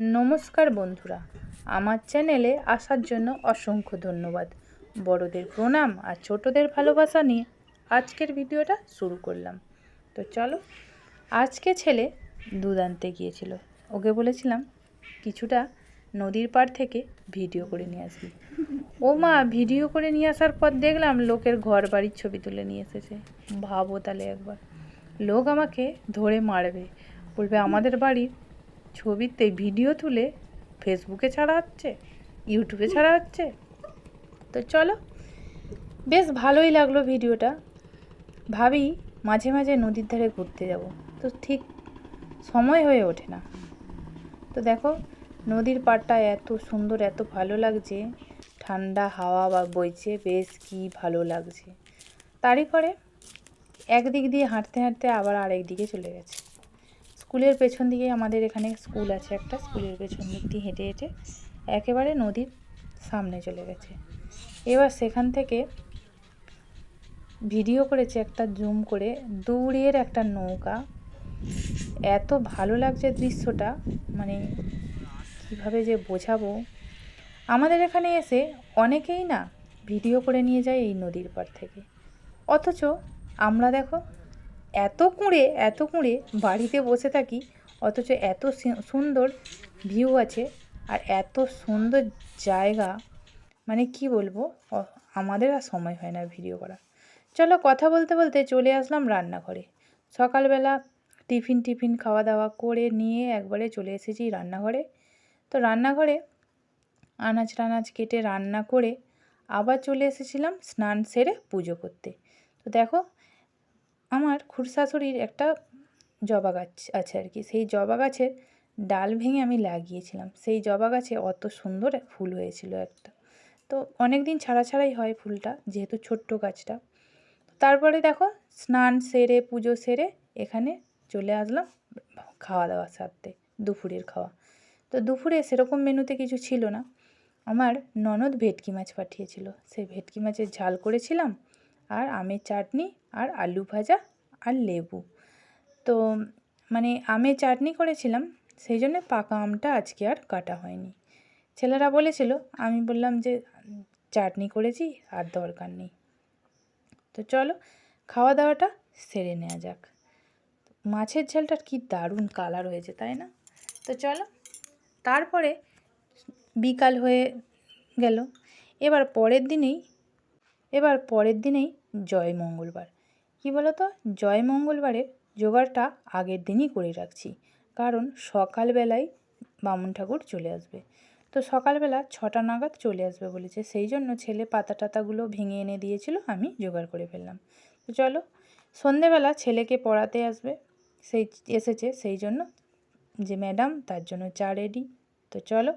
নমস্কার বন্ধুরা। আমার চ্যানেলে আসার জন্য অসংখ্য ধন্যবাদ। বড়দের প্রণাম আর ছোটদের ভালোবাসা নিয়ে আজকের ভিডিওটা শুরু করলাম। তো চলো, আজকে ছেলে দুধ আনতে গিয়েছিল। ওকে বলেছিলাম, কিছুটা নদীর পাড় থেকে ভিডিও করে নিয়ে আসবি। ও মা, ভিডিও করে নিয়ে আসার পর দেখলাম লোকের ঘর বাড়ির ছবি তুলে নিয়ে এসেছে। ভাবো তাহলে একবার। লোক আমাকে ধরে মারবে। বলবে, আমাদের বাড়ির ছবিতে ভিডিও তুলে ফেসবুকে ছাড়া হচ্ছে ইউটিউবে ছাড়া হচ্ছে তো চলো, বেশ ভালোই লাগল ভিডিওটা। ভাবি মাঝে মাঝে নদীর ধারে ঘুরতে যাব। তো ঠিক সময় হয়ে ওঠে না। তো দেখো, নদীর পাড়টা এত সুন্দর, এত ভালো লাগছে। ঠান্ডা হাওয়া বা বইছে, বেশ কি ভালো লাগছে। তারই পরে একদিক দিয়ে হাঁটতে হাঁটতে আবার আরেক দিকে চলে গেছে। স্কুলের পেছন দিকে আমাদের এখানে স্কুল আছে একটা, স্কুলের পেছন দিক দিয়ে হেঁটে হেঁটে একেবারে নদীর সামনে চলে গেছে। এবার সেখান থেকে ভিডিও করেছে একটা, জুম করে দূরের একটা নৌকা। এত ভালো লাগছে দৃশ্যটা মানে কীভাবে যে বোঝাবো। আমাদের এখানে এসে অনেকেই না ভিডিও করে নিয়ে যায় এই নদীর পার থেকে। অথচ আমরা দেখো এত কুঁড়ে এত কুঁড়ে বাড়িতে বসে থাকি, অথচ এত সুন্দর ভিউ আছে আর এত সুন্দর জায়গা। মানে কি বলব? আমাদের আর সময় হয় না ভিডিও করা। চলো কথা বলতে বলতে চলে আসলাম রান্নাঘরে। সকালবেলা টিফিন টিফিন খাওয়া দাওয়া করে নিয়ে একবারে চলে এসেছি রান্নাঘরে। তো রান্নাঘরে আনাজ টানাজ কেটে রান্না করে আবার চলে এসেছিলাম স্নান সেরে পুজো করতে। তো দেখো আমার খুড়শাশুড়ির একটা জবা গাছ আছে আর কি। সেই জবা গাছের ডাল ভেঙে আমি লাগিয়েছিলাম। সেই জবা গাছে অত সুন্দর ফুল হয়েছিল একটা। তো অনেক দিন ছাড়া ছাড়াই হয় ফুলটা, যেহেতু ছোট্ট গাছটা। তারপরে দেখো, স্নান সেরে, পুজো সেরে এখানে চলে আসলাম খাওয়া দাওয়া সারতে, দুপুরের খাওয়া। তো দুপুরে সেরকম মেনুতে কিছু ছিল না। আমার ননদ ভেটকি মাছ পাঠিয়েছিল। সেই ভেটকি মাছের ঝাল করেছিলাম। আর আমের চাটনি আর আলু ভাজা আর লেবু। তো মানে আমের চাটনি করেছিলাম, সেই জন্য পাকা আমটা আজকে আর কাটা হয়নি। ছেলেরা বলেছিল, আমি বললাম যে, চাটনি করেছি, আর দরকার নেই। তো চলো, খাওয়া দাওয়াটা সেরে নেওয়া যাক। মাছের ঝালটার কি দারুণ কালার হয়েছে, তাই না? তো চলো, তারপরে বিকাল হয়ে গেল। এবার পরের দিনেই এবার পরের দিনেই জয় মঙ্গলবার। কী বলো তো জয় মঙ্গলবারের জোগাড়টা আগের দিনই করে রাখছি। কারণ সকালবেলায় বামুন ঠাকুর চলে আসবে। তো সকালবেলা ছটা নাগাদ চলে আসবে বলেছে। সেই জন্য ছেলে পাতা টাতাগুলো ভেঙে এনে দিয়েছিল, আমি জোগাড় করে ফেললাম। তো চলো, সন্ধেবেলা ছেলেকে পড়াতে আসবে। সেই এসেছে, সেই জন্য যে ম্যাডাম তার জন্য চা রেডি তো চলো